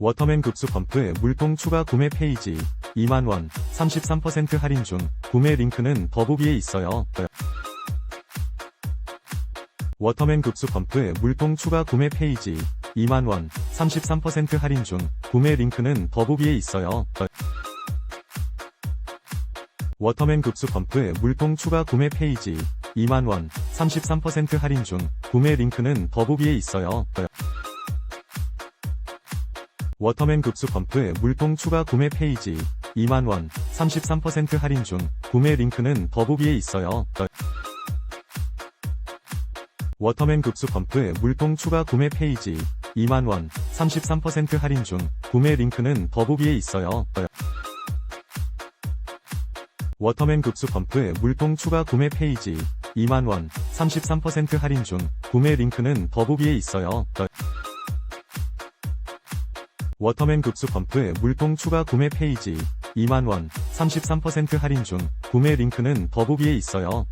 워터맨 급수 펌프 물통 추가 구매 페이지 2만원 33% 할인 중 구매 링크는 더보기에 있어요. 워터맨 급수 펌프 물통 추가 구매 페이지 2만원 33% 할인 중 구매 링크는 더보기에 있어요. 워터맨 급수 펌프 물통 추가 구매 페이지 2만원 33% 할인 중 구매 링크는 더보기에 있어요. 워터맨 급수 펌프 물통 추가 구매 페이지 2만원 33% 할인 중 구매 링크는 더보기에 있어요. 워터맨 급수 펌프 물통 추가 구매 페이지 2만원 33% 할인 중 구매 링크는 더보기에 있어요. 워터맨 급수 펌프 물통 추가 구매 페이지 2만원 33% 할인 중 구매 링크는 더보기에 있어요. 워터맨 급수 펌프 물통 추가 구매 페이지 2만원 33% 할인 중 구매 링크는 더보기에 있어요.